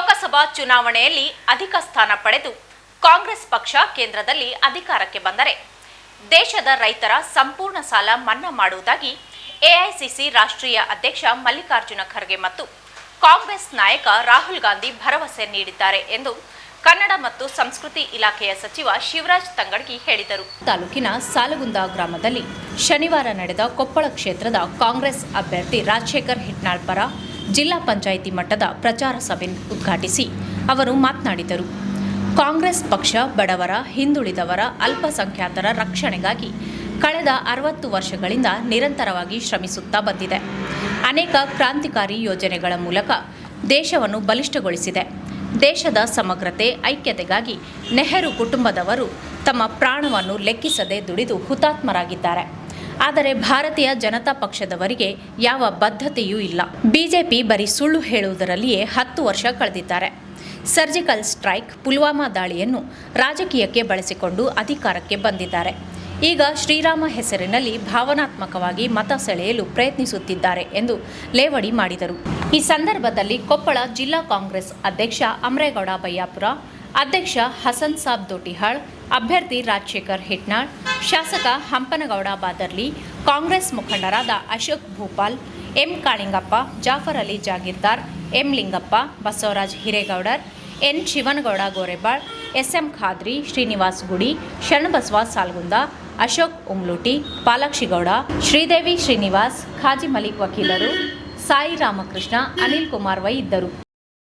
ಲೋಕಸಭಾ ಚುನಾವಣೆಯಲ್ಲಿ ಅಧಿಕ ಸ್ಥಾನ ಪಡೆದು ಕಾಂಗ್ರೆಸ್ ಪಕ್ಷ ಕೇಂದ್ರದಲ್ಲಿ ಅಧಿಕಾರಕ್ಕೆ ಬಂದರೆ ದೇಶದ ರೈತರ ಸಂಪೂರ್ಣ ಸಾಲ ಮನ್ನಾ ಮಾಡುವುದಾಗಿ ಎಐಸಿಸಿ ರಾಷ್ಟ್ರೀಯ ಅಧ್ಯಕ್ಷ ಮಲ್ಲಿಕಾರ್ಜುನ ಖರ್ಗೆ ಮತ್ತು ಕಾಂಗ್ರೆಸ್ ನಾಯಕ ರಾಹುಲ್ ಗಾಂಧಿ ಭರವಸೆ ನೀಡಿದ್ದಾರೆ ಎಂದು ಕನ್ನಡ ಮತ್ತು ಸಂಸ್ಕೃತಿ ಇಲಾಖೆಯ ಸಚಿವ ಶಿವರಾಜ್ ತಂಗಡ್ಗಿ ಹೇಳಿದರು. ತಾಲೂಕಿನ ಸಾಲಗುಂದ ಗ್ರಾಮದಲ್ಲಿ ಶನಿವಾರ ನಡೆದ ಕೊಪ್ಪಳ ಕ್ಷೇತ್ರದ ಕಾಂಗ್ರೆಸ್ ಅಭ್ಯರ್ಥಿ ರಾಜಶೇಖರ್ ಹಿಟ್ನಾಳ್ ಪರ ಜಿಲ್ಲಾ ಪಂಚಾಯಿತಿ ಮಟ್ಟದ ಪ್ರಚಾರ ಸಭೆ ಉದ್ಘಾಟಿಸಿ ಅವರು ಮಾತನಾಡಿದರು. ಕಾಂಗ್ರೆಸ್ ಪಕ್ಷ ಬಡವರ, ಹಿಂದುಳಿದವರ, ಅಲ್ಪಸಂಖ್ಯಾತರ ರಕ್ಷಣೆಗಾಗಿ ಕಳೆದ ಅರವತ್ತು ವರ್ಷಗಳಿಂದ ನಿರಂತರವಾಗಿ ಶ್ರಮಿಸುತ್ತಾ ಬಂದಿದೆ. ಅನೇಕ ಕ್ರಾಂತಿಕಾರಿ ಯೋಜನೆಗಳ ಮೂಲಕ ದೇಶವನ್ನು ಬಲಿಷ್ಠಗೊಳಿಸಿದೆ. ದೇಶದ ಸಮಗ್ರತೆ, ಐಕ್ಯತೆಗಾಗಿ ನೆಹರು ಕುಟುಂಬದವರು ತಮ್ಮ ಪ್ರಾಣವನ್ನು ಲೆಕ್ಕಿಸದೆ ದುಡಿದು ಹುತಾತ್ಮರಾಗಿದ್ದಾರೆ. ಆದರೆ ಭಾರತೀಯ ಜನತಾ ಪಕ್ಷದವರಿಗೆ ಯಾವ ಬದ್ಧತೆಯೂ ಇಲ್ಲ. ಬಿಜೆಪಿ ಬರೀ ಸುಳ್ಳು ಹೇಳುವುದರಲ್ಲಿಯೇ ಹತ್ತು ವರ್ಷ ಕಳೆದಿದ್ದಾರೆ. ಸರ್ಜಿಕಲ್ ಸ್ಟ್ರೈಕ್, ಪುಲ್ವಾಮಾ ದಾಳಿಯನ್ನು ರಾಜಕೀಯಕ್ಕೆ ಬಳಸಿಕೊಂಡು ಅಧಿಕಾರಕ್ಕೆ ಬಂದಿದ್ದಾರೆ. ಈಗ ಶ್ರೀರಾಮ ಹೆಸರಿನಲ್ಲಿ ಭಾವನಾತ್ಮಕವಾಗಿ ಮತ ಸೆಳೆಯಲು ಪ್ರಯತ್ನಿಸುತ್ತಿದ್ದಾರೆ ಎಂದು ಲೇವಡಿ ಮಾಡಿದರು. ಈ ಸಂದರ್ಭದಲ್ಲಿ ಕೊಪ್ಪಳ ಜಿಲ್ಲಾ ಕಾಂಗ್ರೆಸ್ ಅಧ್ಯಕ್ಷ ಅಮರೇಗೌಡ ಬಯ್ಯಾಪುರ ಅಧ್ಯಕ್ಷ ಹಸನ್ ಸಾಬ್ ದೋಟಿಹಾಳ್ ಅಭ್ಯರ್ಥಿ ರಾಜಶೇಖರ್ ಹಿಟ್ನಾಳ್, ಶಾಸಕ ಹಂಪನಗೌಡ ಬಾದರ್ಲಿ, ಕಾಂಗ್ರೆಸ್ ಮುಖಂಡರಾದ Ashok Bhupal, M Kalingappa, Jafar Ali Jagirdar, M Lingappa, Basavaraj Hiregoudar N Shivanagouda Gorebal S M Khadri, Srinivas Gudi, Sharanabasava Salgunda, Ashok ಉಮ್ಲೂಟಿ ಪಾಲಾಕ್ಷಿಗೌಡ Sridevi Srinivas Khaji Malik ವಕೀಲರು, ಸಾಯಿ ರಾಮಕೃಷ್ಣ, ಅನಿಲ್ ಕುಮಾರ್ ವೈ ಇದ್ದರು.